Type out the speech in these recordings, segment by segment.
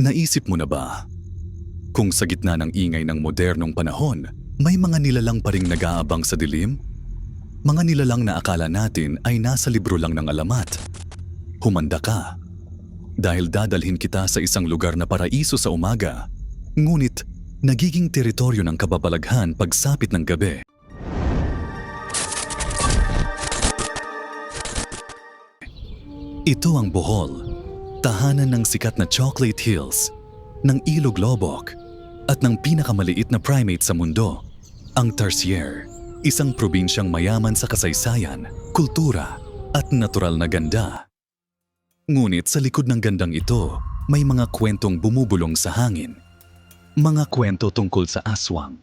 Naisip mo na ba? Kung sa gitna ng ingay ng modernong panahon, may mga nilalang pa ring nag-aabang sa dilim? Mga nilalang na akala natin ay nasa libro lang ng alamat. Humanda ka. Dahil dadalhin kita sa isang lugar na paraiso sa umaga, ngunit nagiging teritoryo ng kababalaghan pagsapit ng gabi. Ito ang Bohol, tahanan ng sikat na Chocolate Hills, ng Ilog Lobok, at ng pinakamaliit na primate sa mundo, ang Tarsier, isang probinsyang mayaman sa kasaysayan, kultura, at natural na ganda. Ngunit sa likod ng gandang ito, may mga kwentong bumubulong sa hangin. Mga kwento tungkol sa aswang.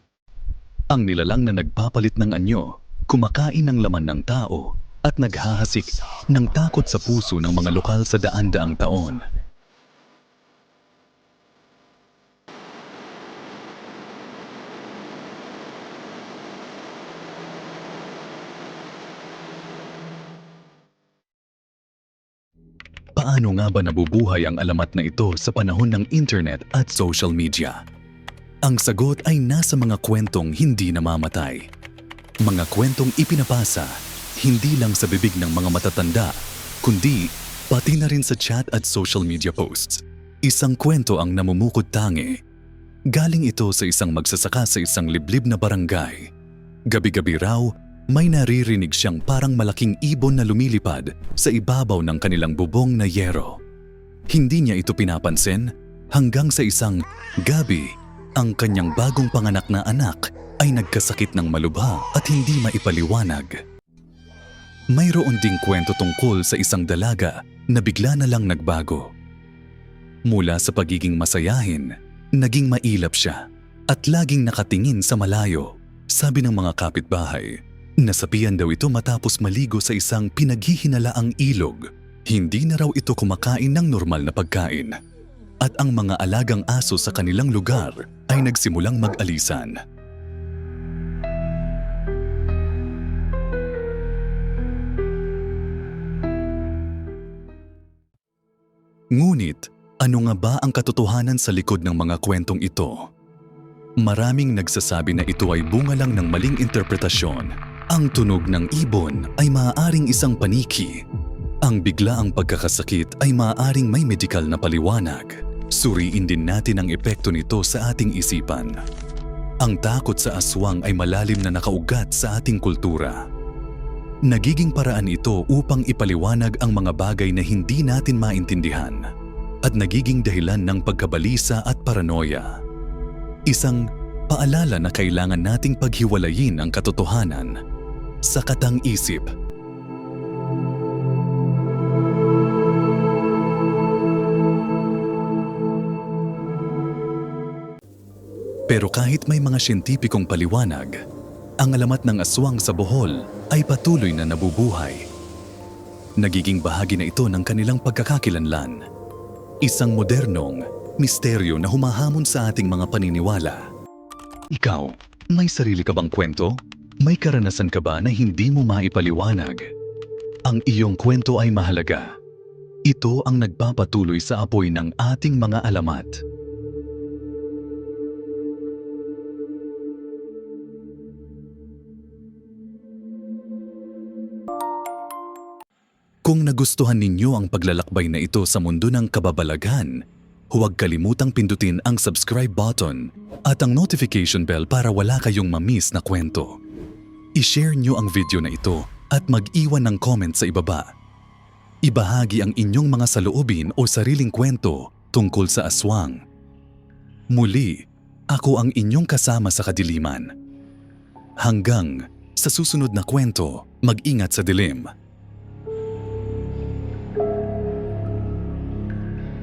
Ang nilalang na nagpapalit ng anyo, kumakain ng laman ng tao, at naghahasik ng takot sa puso ng mga lokal sa daan-daang taon. Paano nga ba nabubuhay ang alamat na ito sa panahon ng internet at social media? Ang sagot ay nasa mga kwentong hindi namamatay. Mga kwentong ipinapasa, hindi lang sa bibig ng mga matatanda, kundi pati na rin sa chat at social media posts. Isang kwento ang namumukod tangi. Galing ito sa isang magsasaka sa isang liblib na barangay. Gabi-gabi raw, may naririnig siyang parang malaking ibon na lumilipad sa ibabaw ng kanilang bubong na yero. Hindi niya ito pinapansin hanggang sa isang gabi, ang kanyang bagong panganak na anak ay nagkasakit ng malubha at hindi maipaliwanag. Mayroon ding kwento tungkol sa isang dalaga na bigla na lang nagbago. Mula sa pagiging masayahin, naging mailap siya at laging nakatingin sa malayo. Sabi ng mga kapitbahay, nasapian daw ito matapos maligo sa isang pinaghihinalaang ilog. Hindi na raw ito kumakain ng normal na pagkain. At ang mga alagang aso sa kanilang lugar ay nagsimulang mag-alisan. Ngunit, ano nga ba ang katotohanan sa likod ng mga kwentong ito? Maraming nagsasabi na ito ay bunga lang ng maling interpretasyon. Ang tunog ng ibon ay maaaring isang paniki. Ang biglaang pagkakasakit ay maaaring may medikal na paliwanag. Suriin din natin ang epekto nito sa ating isipan. Ang takot sa aswang ay malalim na nakaugat sa ating kultura. Nagiging paraan ito upang ipaliwanag ang mga bagay na hindi natin maintindihan at nagiging dahilan ng pagkabalisa at paranoia. Isang paalala na kailangan nating paghiwalayin ang katotohanan sa katang isip. Pero kahit may mga siyentipikong paliwanag, ang alamat ng aswang sa Bohol ay patuloy na nabubuhay. Nagiging bahagi na ito ng kanilang pagkakakilanlan. Isang modernong misteryo na humahamon sa ating mga paniniwala. Ikaw, may sarili ka bang kwento? May karanasan ka ba na hindi mo maipaliwanag? Ang iyong kwento ay mahalaga. Ito ang nagpapatuloy sa apoy ng ating mga alamat. Kung nagustuhan ninyo ang paglalakbay na ito sa mundo ng kababalaghan, huwag kalimutang pindutin ang subscribe button at ang notification bell para wala kayong mamiss na kwento. I-share nyo ang video na ito at mag-iwan ng comment sa ibaba. Ibahagi ang inyong mga saloobin o sariling kwento tungkol sa aswang. Muli, ako ang inyong kasama sa kadiliman. Hanggang sa susunod na kwento, mag-ingat sa dilim.